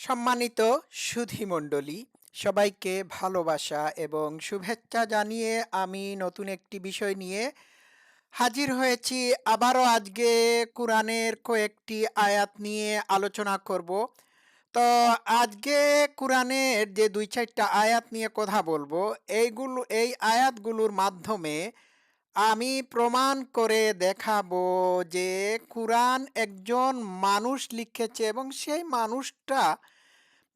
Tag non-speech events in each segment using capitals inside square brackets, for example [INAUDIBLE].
সম্মানিত সুধীমণ্ডলী সবাইকে ভালোবাসা এবং শুভেচ্ছা জানিয়ে আমি নতুন একটি বিষয় নিয়ে হাজির হয়েছি। আবারও আজকে কোরআনের কয়েকটি আয়াত নিয়ে আলোচনা করব। তো আজকে কোরআনের যে দুই চারটা আয়াত নিয়ে কথা বলব, এইগুলো এই আয়াতগুলোর মাধ্যমে আমি প্রমাণ করে দেখাবো যে কোরআন একজন মানুষ লিখেছে এবং সেই মানুষটা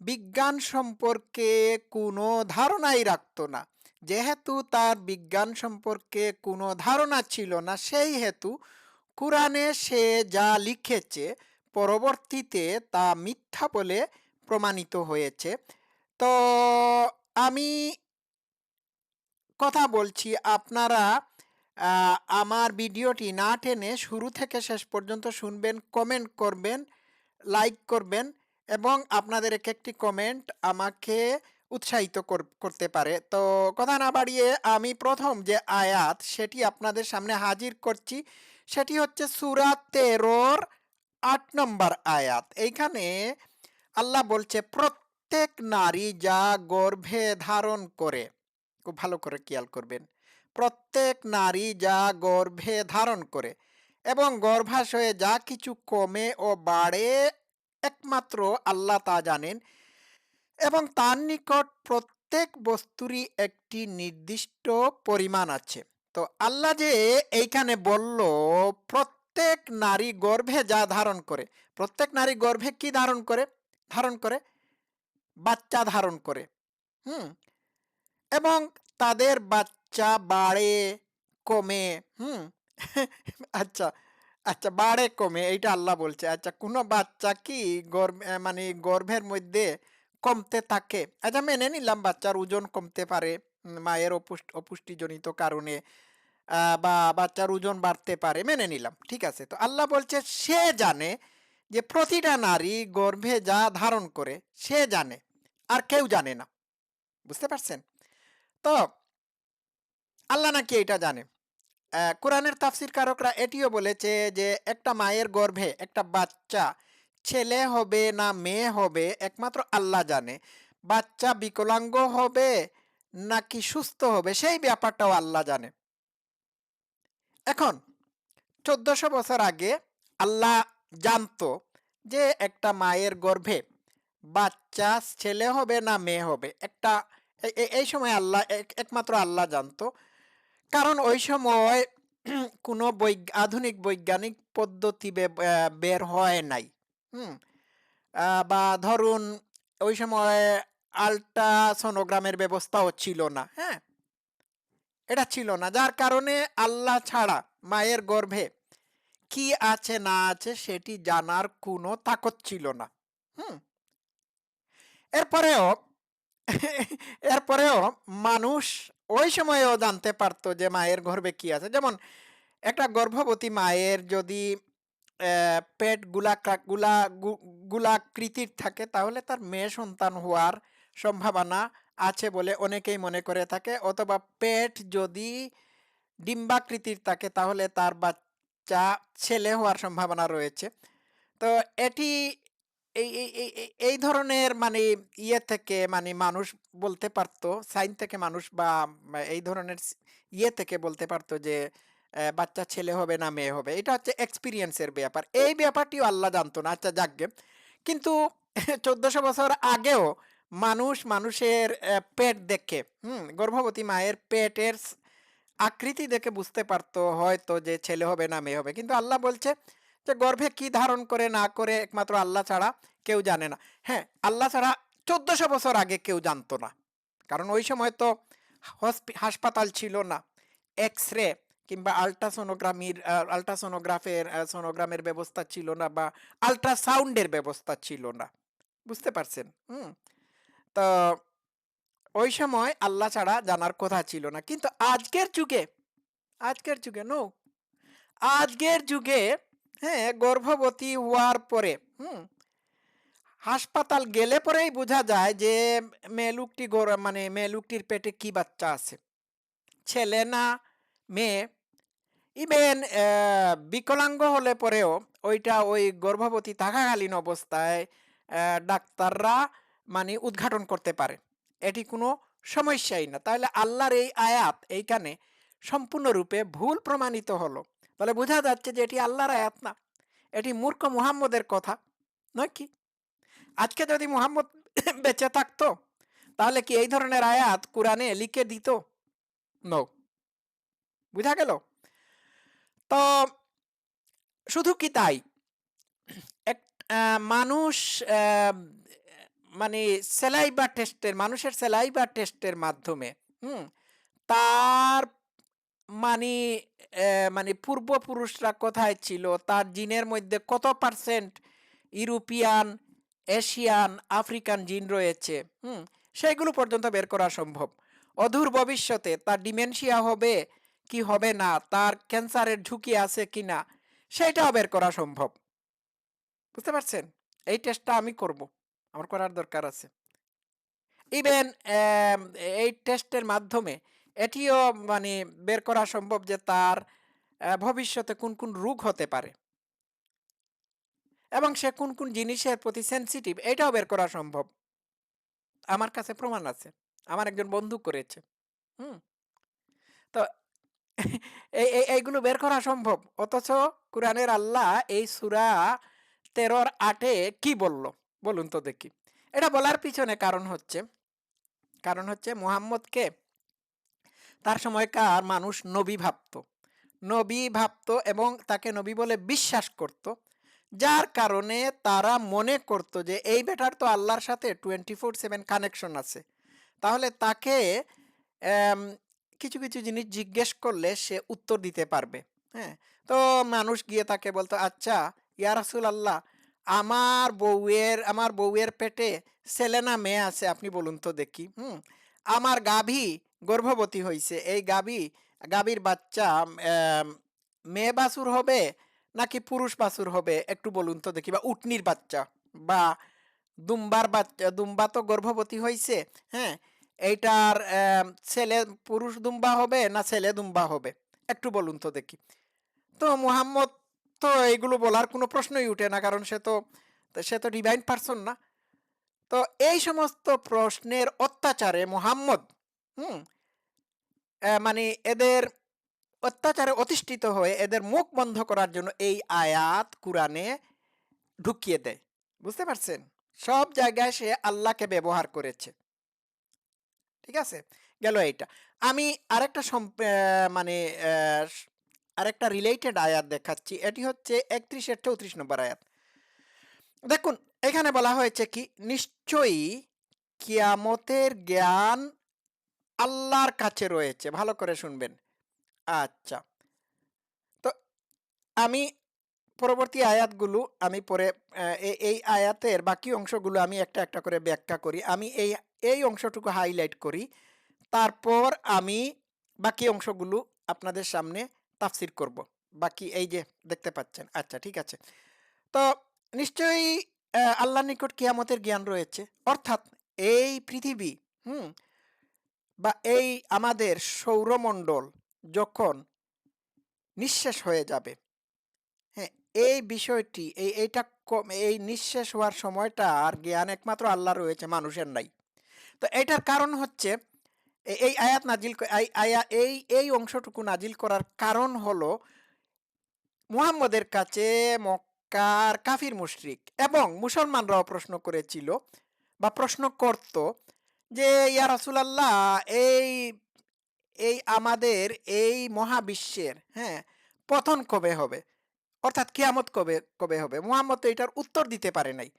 বিজ্ঞান সম্পর্কে কোনো ধারণাই রাখতো না। যেহেতু তার বিজ্ঞান সম্পর্কে কোনো ধারণা ছিল না, সেই হেতু কোরআনে সে যা লিখেছে পরবর্তীতে তা মিথ্যা বলে প্রমাণিত হয়েছে। তো আমি কথা বলছি, আপনারা আমার ভিডিওটি না টেনে শুরু থেকে শেষ পর্যন্ত শুনবেন কমেন্ট করবেন লাইক করবেন এবং আপনাদের এক একটি কমেন্ট আমাকে উৎসাহিত কর- করতে পারে। তো কথা না বাড়িয়ে আমি প্রথম যে আয়াত সেটি আপনাদের সামনে হাজির করছি, সেটি হচ্ছে সুরাত তেরোর আট নম্বর আয়াত। এইখানে আল্লাহ বলছে, প্রত্যেক নারী যা গর্ভে ধারণ করে, খুব ভালো করে খেয়াল করবেন প্রত্যেক নারী যা গর্ভে ধারণ করে এবং গর্ভাশয়ে যা কিছু কমে ও বাড়ে একমাত্র আল্লাহ তা জানেন এবং তার নিকট প্রত্যেক বস্তুরই একটি নির্দিষ্ট পরিমাণ আছে। তো আল্লাহ যে এইখানে বলল, প্রত্যেক নারী গর্ভে যা ধারণ করে, প্রত্যেক নারী গর্ভে কি ধারণ করে? ধারণ করে? বাচ্চা ধারণ করে। হুম? এবং তাদের বাচ্চা বাড়ে কমে হুম আচ্ছা আচ্ছা বাড়ে কমে এইটা আল্লাহ বলছে। আচ্ছা কোনো বাচ্চা কি গর্ভ মানে গর্ভের মধ্যে কমতে থাকে? আচ্ছা মেনে নিলাম বাচ্চার ওজন কমতে পারে মায়ের অপুষ্ট, অপুষ্টিজনিত কারণে বা বাচ্চার ওজন বাড়তে পারে, মেনে নিলাম, ঠিক আছে? তো আল্লাহ বলছে, সে জানে যে প্রতিটা নারী গর্ভে যা ধারণ করে, সে জানে, আর কেউ জানে না। বুঝতে পারছেন? তো আল্লাহ নাকি এটা জানে। কোরআনের তাফসির কারকরা এটিও বলেছে যে, একটা মায়ের গর্ভে একটা বাচ্চা ছেলে হবে না মেয়ে হবে একমাত্র আল্লাহ জানে। বাচ্চা বিকলাঙ্গ হবে নাকি সুস্থ হবে সেই ব্যাপারটাও আল্লাহ জানে। এখন চোদ্দশো বছর আগে আল্লাহ জানতো যে, একটা মায়ের গর্ভে বাচ্চা ছেলে হবে না মেয়ে হবে। একটা এই সময় আল্লাহ, এক- একমাত্র আল্লাহ জানতো। কারণ ওই সময় [CLEARS THROAT] কোনো আধুনিক বৈজ্ঞানিক পদ্ধতি বের হয় নাই। হুম? বা ধরুন ওই সময় আল্ট্রাসোনোগ্রামের ব্যবস্থাও ছিল না হ্যাঁ? এটা ছিল না। যার কারণে আল্লাহ ছাড়া মায়ের গর্ভে কি আছে না আছে সেটি জানার কোনো তাকত ছিল না। হুম? এরপরেও [LAUGHS] এরপরেও মানুষ ওই সময়েও জানতে পারতো যে মায়ের গর্ভে কি আছে। যেমন একটা গর্ভবতী মায়ের যদি পেটগুলা গুলা গুলাকৃতির থাকে, তাহলে তার মেয়ে সন্তান হওয়ার সম্ভাবনা আছে বলে অনেকেই মনে করে থাকে। অথবা পেট যদি ডিম্বাকৃতির থাকে, তাহলে তার বাচ্চা ছেলে হওয়ার সম্ভাবনা রয়েছে। তো এটি এই এই এই ধরনের মানে ইয়ে থেকে মানে মানুষ বলতে পারতো, সাইন থেকে মানুষ বা বা এই ধরনের ইয়ে থেকে বলতে পারতো যে বাচ্চা ছেলে হবে না মেয়ে হবে। এটা হচ্ছে এক্সপিরিয়েন্সের ব্যাপার। এই ব্যাপারটিও আল্লাহ জানতো না আচ্ছা যাকগে কিন্তু [LAUGHS] চোদ্দশো বছর আগেও মানুষ মানুষের পেট দেখে, হুম, গর্ভবতী মায়ের পেটের আকৃতি দেখে বুঝতে পারতো হয়তো যে ছেলে হবে না মেয়ে হবে। কিন্তু আল্লাহ বলছে যে গর্ভে কি ধারণ করে না করে একমাত্র আল্লাহ ছাড়া কেউ জানে না। হ্যাঁ আল্লাহ ছাড়া চোদ্দশো বছর আগে কেউ জানতো না। কারণ ওই সময় তো হসপি- হাসপাতাল ছিল না। এক্স রে কিংবা আল্ট্রাসোনোগ্রামির আল্ট্রাসোনোগ্রাফের সোনোগ্রামের ব্যবস্থা ছিল না বা আল্ট্রাসাউন্ডের ব্যবস্থা ছিল না। বুঝতে পারছেন? হুম। তো ওই সময় আল্লাহ ছাড়া জানার কথা ছিল না। কিন্তু আজকের যুগে আজকের যুগে, নো, আজকের যুগে হ্যাঁ গর্ভবতী হওয়ার পরে, হুম, হাসপাতাল গেলে পরেই বোঝা যায় যে মেলুকটি গর- মানে মেলুকটির পেটে কি বাচ্চা আছে। ছেলে না, মেয়ে। ইভেন বিকলাঙ্গ হলে পরেও ওইটা ওই গর্ভবতী থাকাকালীন অবস্থায় ডাক্তাররা মানে উদ্ঘাটন করতে পারে। এটি কোনো সমস্যাই না। তাহলে আল্লাহর এই আয়াত এইখানে সম্পূর্ণরূপে ভুল প্রমাণিত হলো। তাহলে বোঝা যাচ্ছে যে এটি আল্লাহর আয়াত না। এটি মূর্খ মুহাম্মদের কথা, নয় কি? আজকে যদি মুহাম্মদ [COUGHS] বেঁচে থাকতো, তাহলে কি এই ধরনের আয়াত কোরআনে লিখে দিত? নো বুঝা গেল? তো শুধু কি তাই? এক মানুষ মানে সেলাইবা টেস্টের, মানুষের সেলাইবা টেস্টের মাধ্যমে, হুম, তার মানে মানে পূর্বপুরুষরা কোথায় ছিল? তার জিনের মধ্যে কত পার্সেন্ট ইউরোপিয়ান, এশিয়ান, আফ্রিকান জিন রয়েছে? হুম সেগুলো পর্যন্ত বের করা সম্ভব। অদূর ভবিষ্যতে তার ডিমেনশিয়া হবে কি হবে না? তার ক্যান্সারের ঝুঁকি আছে কি না? সেটাও বের করা সম্ভব। বুঝতে পারছেন? এই টেস্টটা আমি করব। আমার করার দরকার আছে। ইভেন এই টেস্টের মাধ্যমে এটিও মানে বের করা সম্ভব যে তার ভবিষ্যতে কোন কোন রোগ হতে পারে। এবং সে কোন কোন জিনিসের প্রতি সেনসিটিভ এটাও বের করা সম্ভব। আমার কাছে প্রমাণ আছে। আমার একজন বন্ধু করেছে। হুম? তো [LAUGHS] এই, এই- এইগুলো বের করা সম্ভব। অথচ কোরআনের আল্লাহ এই সুরা তেরোর আটে কি বলল? বলুন তো দেখি। এটা বলার পিছনে কারণ হচ্ছে কারণ হচ্ছে মুহাম্মদকে তার সময়কার মানুষ নবী ভাবত। নবী ভাবত এবং তাকে নবী বলে বিশ্বাস করত। যার কারণে তারা মনে করত যে, এই বেটার তো আল্লাহর সাথে টোয়েন্টি ফোর সেভেন কানেকশন আছে। তাহলে তাকে কিছু কিছু জিনিস জিজ্ঞেস করলে সে উত্তর দিতে পারবে। হ্যাঁ? তো মানুষ গিয়ে তাকে বলতো আচ্ছা ইয়া রাসুল আল্লাহ আমার বউয়ের আমার বউয়ের পেটে ছেলে না মেয়ে আছে, আপনি বলুন তো দেখি। হুম? আমার গাভী গর্ভবতী হয়েছে এই গাভী গাভীর বাচ্চা মেয়ে বাছুর হবে নাকি পুরুষ বাছুর হবে? একটু বলুন তো দেখি, বা উটনির বাচ্চা, বা দুম্বার বাচ্চা, দুম্বা তো গর্ভবতী হয়েছে হ্যাঁ? এইটার ছেলে পুরুষ দুম্বা হবে না ছেলে দুম্বা হবে? একটু বলুন তো দেখি। তো মুহাম্মদ তো এইগুলো বলার কোনো প্রশ্নই উঠে না, কারণ সে তো সে তো ডিভাইন পারসন না। তো এই সমস্ত প্রশ্নের অত্যাচারে মুহাম্মদ, হুম? মানে এদের অত্যাচারে অতিষ্ঠিত হয়ে এদের মুখ বন্ধ করার জন্য এই আয়াত কোরআনে ঢুকিয়ে দেয়। বুঝতে পারছেন? সব জায়গায় সে আল্লাহকে ব্যবহার করেছে। ঠিক আছে? গেল এইটা। আমি আরেকটা মানে আরেকটা রিলেটেড আয়াত দেখাচ্ছি। এটি হচ্ছে একত্রিশের চৌত্রিশ নম্বর আয়াত। দেখুন, এখানে বলা হয়েছে কি? নিশ্চয়ই কিয়ামতের জ্ঞান আল্লাহর কাছে রয়েছে। ভালো করে শুনবেন। আচ্ছা। তো আমি পরবর্তী আয়াতগুলো আমি পরে এই আয়াতের বাকি অংশগুলো আমি একটা একটা করে ব্যাখ্যা করি। আমি এই এই অংশটুকু হাইলাইট করি। তারপর আমি বাকি অংশগুলো আপনাদের সামনে তাফসির করব। বাকি এই যে দেখতে পাচ্ছেন। আচ্ছা ঠিক আছে। তো নিশ্চয়ই আহ, আল্লাহর নিকট কিয়ামতের জ্ঞান রয়েছে। অর্থাৎ এই পৃথিবী হুম বা এই আমাদের সৌরমণ্ডল যখন নিঃশেষ হয়ে যাবে হ্যাঁ এই বিষয়টি, এই, এইটা এই নিঃশেষ হওয়ার সময়টা আর জ্ঞান একমাত্র আল্লাহ রয়েছে, মানুষের নাই। তো এটার কারণ হচ্ছে এই আয়াত নাজিল আয়া, এই এই অংশটুকু নাজিল করার কারণ হলো মুহাম্মদের কাছে মক্কার কাফির মুশরিক এবং মুসলমানরাও প্রশ্ন করেছিল বা প্রশ্ন করত যে, ইয়া রাসূলুল্লাহ, এই এই আমাদের এই মহাবিশ্বের হ্যাঁ পতন কবে হবে? অর্থাৎ কিয়ামত কবে কবে হবে? মুহাম্মদ তো এটার উত্তর দিতে পারে নাই।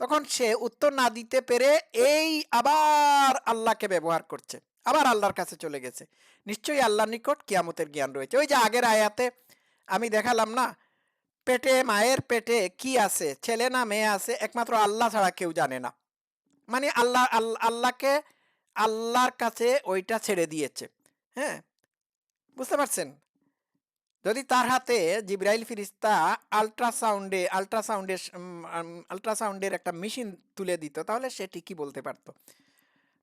তখন সে উত্তর না দিতে পেরে এই আবার আল্লাহকে ব্যবহার করছে। আবার আল্লাহর কাছে চলে গেছে। নিশ্চয়ই আল্লাহর নিকট কিয়ামতের জ্ঞান রয়েছে। ওই যে আগের আয়াতে আমি দেখালাম না, পেটে, মায়ের পেটে কি আছে? ছেলে না মেয়ে আছে? একমাত্র আল্লাহ ছাড়া কেউ জানে না। মানে আল্লাহ, আল- আল্লাহকে আল্লাহর কাছে ওইটা ছেড়ে দিয়েছে। হ্যাঁ? বুঝতে পারছেন? যদি তার হাতে জিব্রাইল ফিরিস্তা আল্ট্রাসাউন্ডে আল্ট্রাসাউন্ডের আল্ট্রাসাউন্ডের একটা মেশিন তুলে দিত, তাহলে সে ঠিকই বলতে পারতো।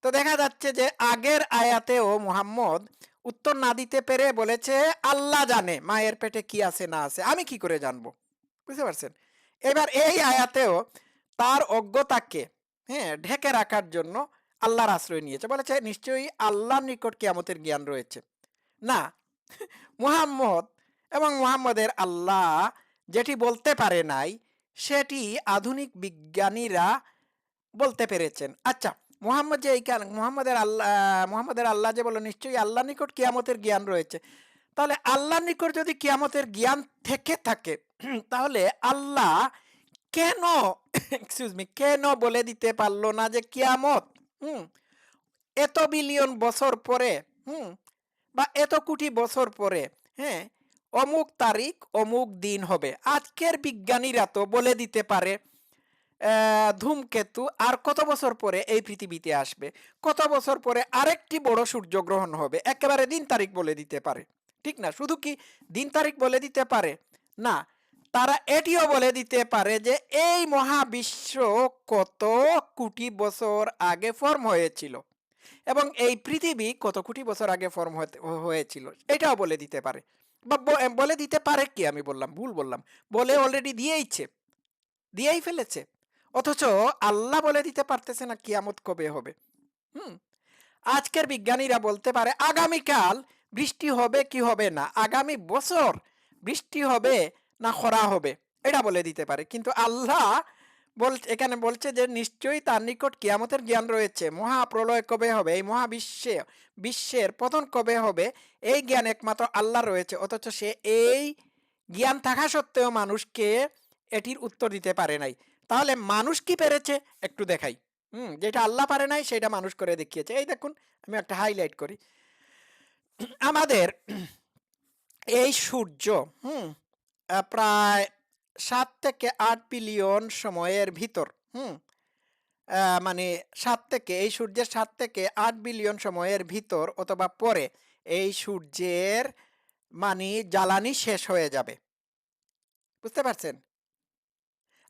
তো দেখা যাচ্ছে যে আগের আয়াতেও মুহাম্মদ উত্তর না দিতে পেরে বলেছে, আল্লাহ জানে মায়ের পেটে কি আছে না আছে, আমি কি করে জানব? বুঝতে পারছেন? এবার এই আয়াতেও তার অজ্ঞতাকে হ্যাঁ ঢেকে রাখার জন্য আল্লাহর আশ্রয় নিয়েছে। বলেছে নিশ্চয়ই আল্লাহর নিকট কিয়ামতের জ্ঞান রয়েছে। না, [LAUGHS] মুহাম্মদ এবং মুহাম্মদের আল্লাহ যেটি বলতে পারে নাই, সেটি আধুনিক বিজ্ঞানীরা বলতে পেরেছেন। আচ্ছা মুহাম্মদ যে এই মুহাম্মদের আল্লাহ মুহাম্মদের আল্লাহ যে বলো, নিশ্চয়ই আল্লাহ নিকট কিয়ামতের জ্ঞান রয়েছে। তাহলে আল্লাহর নিকট যদি কিয়ামতের জ্ঞান থেকে থাকে, [CLEARS THROAT] তাহলে আল্লাহ কেন এক্সকিউজ মি কেন বলে দিতে পারল না যে কিয়ামত? হুম, এত বিলিয়ন বছর পরে, হুম, বা এত কোটি বছর পরে হ্যাঁ অমুক তারিখ, অমুক দিন হবে। আজকের বিজ্ঞানীরা তো বলে দিতে পারে ধূমকেতু আর কত বছর পরে এই পৃথিবীতে আসবে? কত বছর পরে আরেকটি বড় সূর্যগ্রহণ হবে? একেবারে দিন তারিখ বলে দিতে পারে। ঠিক না? শুধু কি দিন তারিখ বলে দিতে পারে? না তারা এটিও বলে দিতে পারে যে এই মহাবিশ্ব কত কোটি বছর আগে ফর্ম হয়েছিল এবং এই পৃথিবী কত কোটি বছর আগে ফর্ম হয়েছিল, এটাও বলে দিতে পারে। বা বলে দিতে পারে কি? আমি বললাম, ভুল বললাম। বলে অলরেডি দিয়েইছে, দিয়েই ফেলেছে। অথচ আল্লাহ বলে দিতে পারতেছে না কিয়ামত কবে হবে। হুম? আজকের বিজ্ঞানীরা বলতে পারে আগামীকাল বৃষ্টি হবে কি হবে না? আগামী বছর বৃষ্টি হবে না খরা হবে, এটা বলে দিতে পারে। কিন্তু আল্লাহ বল, এখানে বলছে যে নিশ্চয়ই তার নিকট কিয়ামতের জ্ঞান রয়েছে। মহাপ্রলয় কবে হবে? এই মহাবিশ্বে, বিশ্বের পতন কবে হবে? এই জ্ঞান একমাত্র আল্লাহ রয়েছে। অথচ সে এই জ্ঞান থাকা সত্ত্বেও মানুষকে এটির উত্তর দিতে পারে নাই। তাহলে মানুষ কি পেরেছে? একটু দেখাই। হুম, যেটা আল্লাহ পারে নাই, সেটা মানুষ করে দেখিয়েছে। এই দেখুন, আমি একটা হাইলাইট করি। আমাদের এই সূর্য, হুম প্রায় সাত থেকে আট বিলিয়ন সময়ের ভিতর, হুম? মানে সাত থেকে, এই সূর্যের সাত থেকে আট বিলিয়ন সময়ের ভিতর অথবা পরে এই সূর্যের মানে জ্বালানি শেষ হয়ে যাবে। বুঝতে পারছেন?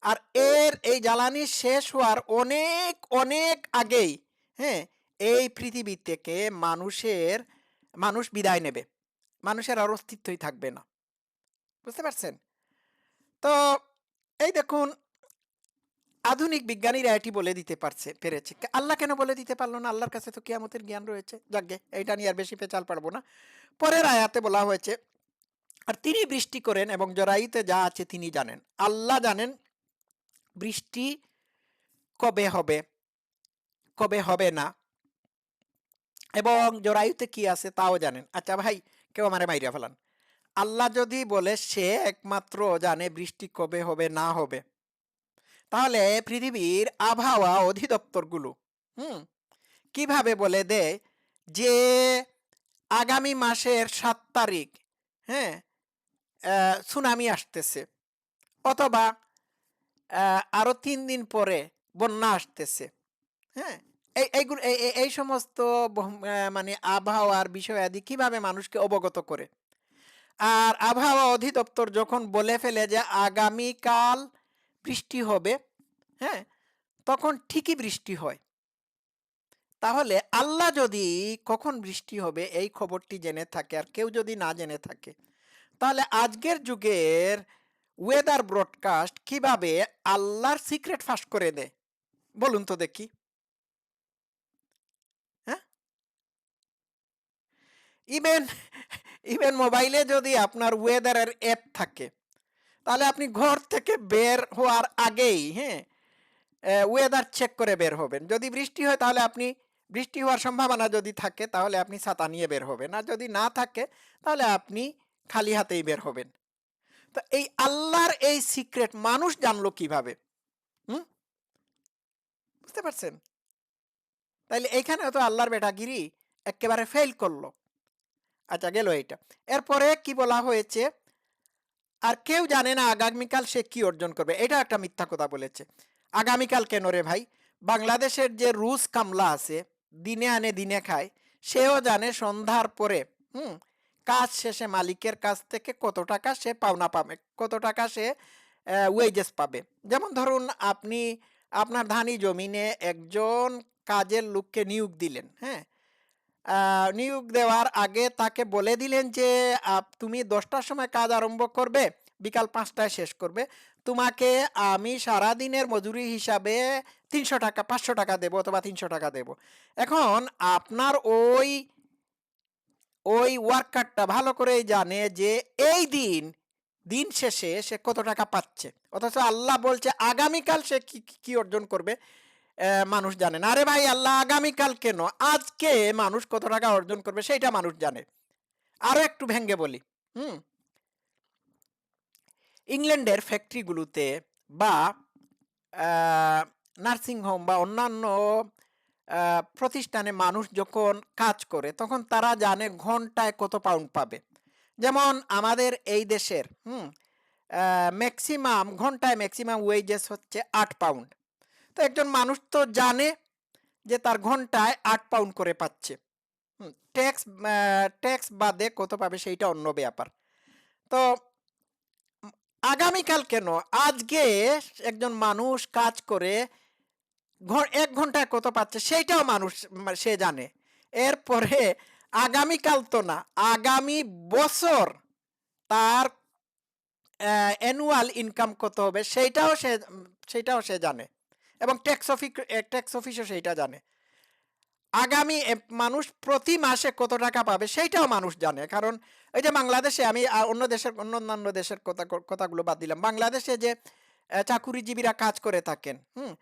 আর এর এই জ্বালানি শেষ হওয়ার অনেক অনেক আগেই হ্যাঁ এই পৃথিবী থেকে মানুষের, মানুষ বিদায় নেবে। মানুষের আর অস্তিত্বই থাকবে না। বুঝতে পারছেন? তো এই দেখুন, আধুনিক বিজ্ঞানীরা এটি বলে দিতে পারছে, পেরেছে। আল্লাহ কেন বলে দিতে পারল না? আল্লাহর কাছে তো কিয়ামতের জ্ঞান রয়েছে। যাকে এইটা নিয়ে আর বেশি পেঁচাল পারব না। পরের আয়াতে বলা হয়েছে, আর তিনি বৃষ্টি করেন এবং জরাইতে যা আছে তিনি জানেন। আল্লাহ জানেন বৃষ্টি কবে হবে কবে হবে না। এবং জরায়ুতে কি আছে তাও জানেন। আচ্ছা ভাই, কেউ আমারে মাইরা ফেলান। আল্লাহ যদি বলে সে একমাত্র জানে বৃষ্টি কবে হবে না হবে। তাহলে পৃথিবীর আবহাওয়া অধিদপ্তরগুলো হুম কীভাবে বলে দেয় যে আগামী মাসের সাত তারিখ হ্যাঁ সুনামি আসতেছে। অথবা আহ, আরও তিন দিন পরে বন্যা আসতেছে হ্যাঁ এই এইগুলো এই সমস্ত মানে আবহাওয়ার বিষয়াদি কীভাবে মানুষকে অবগত করে? আর আবহাওয়া অধিদপ্তর যখন বলে ফেলে যে আগামীকাল বৃষ্টি হবে হ্যাঁ তখন ঠিকই বৃষ্টি হয়। তাহলে আল্লাহ যদি কখন বৃষ্টি হবে এই খবরটি জেনে থাকে আর কেউ যদি না জেনে থাকে, তাহলে আজকের যুগের ওয়েদার ব্রডকাস্ট কীভাবে আল্লাহর সিক্রেট ফাঁস করে দেয়? বলুন তো দেখি হ্যাঁ ইভেন ইভেন মোবাইলে যদি আপনার ওয়েদারের অ্যাপ থাকে, তাহলে আপনি ঘর থেকে বের হওয়ার আগেই হ্যাঁ ওয়েদার চেক করে বের হবেন। যদি বৃষ্টি হয়, তাহলে আপনি, বৃষ্টি হওয়ার সম্ভাবনা যদি থাকে, তাহলে আপনি ছাতা নিয়ে বের হবেন। আর যদি না থাকে, তাহলে আপনি খালি হাতেই বের হবেন। তো এই আল্লাহর এই সিক্রেট মানুষ জানলো কীভাবে? হুম? বুঝতে পারছেন? তাইলে এইখানে তো আল্লাহর বেটাগিরি একেবারে ফেল করল। আচ্ছা গেল এইটা। এরপরে কি বলা হয়েছে? আর কেউ জানে না আগামীকাল সে কি অর্জন করবে। এটা একটা মিথ্যা কথা বলেছে। আগামীকাল কেন রে ভাই? বাংলাদেশের যে রুশ কামলা আছে, দিনে আনে দিনে খায়, সেও জানে সন্ধ্যার পরে, হুম, কাজ শেষে মালিকের কাছ থেকে কত টাকা সে পাওনা পাবে, কত টাকা সে ওয়েজেস পাবে। যেমন ধরুন আপনি, আপনার ধানি জমিনে একজন কাজের লোককে নিয়োগ দিলেন হ্যাঁ? নিয়োগ দেওয়ার আগে তাকে বলে দিলেন যে তুমি দশটার সময় কাজ আরম্ভ করবে, বিকাল পাঁচটায় শেষ করবে। তোমাকে আমি সারাদিনের মজুরি হিসাবে তিনশো টাকা, পাঁচশো টাকা দেবো অথবা তিনশো টাকা দেবো। এখন আপনার ওই ওই ওয়ার্কারটা ভালো করেই জানে যে, এই দিন দিন শেষে সে কত টাকা পাচ্ছে। অথচ আল্লাহ বলছে, আগামীকাল সে কি অর্জন করবে? মানুষ জানে না। আরে ভাই, আল্লাহ আগামীকাল কেন? আজকে মানুষ কত টাকা অর্জন করবে সেইটা মানুষ জানে। আরও একটু ভেঙ্গে বলি, হুম? ইংল্যান্ডের ফ্যাক্টরিগুলোতে বা নার্সিং হোম বা অন্যান্য প্রতিষ্ঠানে মানুষ যখন কাজ করে, তখন তারা জানে ঘন্টায় কত পাউন্ড পাবে। যেমন আমাদের এই দেশের, হুম? ম্যাক্সিমাম, ঘন্টায় ম্যাক্সিমাম ওয়েজেস হচ্ছে আট পাউন্ড। তো একজন মানুষ তো জানে যে তার ঘন্টায় আট পাউন্ড করে পাচ্ছে। ট্যাক্স ট্যাক্স বাদে কত পাবে সেইটা অন্য ব্যাপার। তো আগামীকাল কেন? আজকে একজন মানুষ কাজ করে এক ঘন্টায় কত পাচ্ছে সেইটাও মানুষ সে জানে। এরপরে আগামীকাল তো না, আগামী বছর তার অ্যানুয়াল ইনকাম কত হবে সেইটাও সে সেইটাও সে জানে। এবং ট্যাক্স অফিস ট্যাক্স অফিসও সেইটা জানে। আগামী মানুষ প্রতি মাসে কত টাকা পাবে সেইটাও মানুষ জানে। কারণ এই যে বাংলাদেশে আমি অন্য দেশের, অন্য অন্যান্য দেশের কথা, কথাগুলো বাদ দিলাম। বাংলাদেশে যে চাকুরিজীবীরা কাজ করে থাকেন, হুম,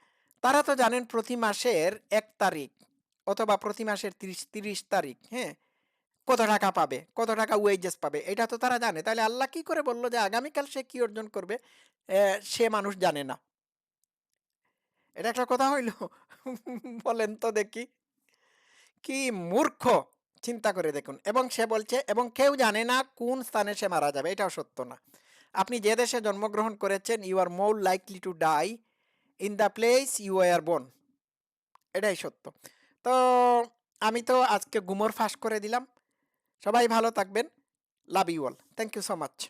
তারা তো জানেন প্রতি মাসের এক তারিখ অথবা প্রতি মাসের তিরিশ তিরিশ তারিখ হ্যাঁ কত টাকা পাবে, কত টাকা ওয়েজেস পাবে, এটা তো তারা জানে। তাহলে আল্লাহ কি করে বলল যে আগামীকাল সে কি অর্জন করবে? সে মানুষ জানে না। এটা একটা কথা হইল? [LAUGHS] বলেন তো দেখি। কি মূর্খ? চিন্তা করে দেখুন। এবং সে বলছে, এবং কেউ জানে না কোন স্থানে সে মারা যাবে, এটাও সত্য না। আপনি যে দেশে জন্মগ্রহণ করেছেন you are more likely to die in the place you are born এটাই সত্য। তো আমি তো আজকে গুমর ফাঁস করে দিলাম। সবাই ভালো থাকবেন। Love you all thank you so much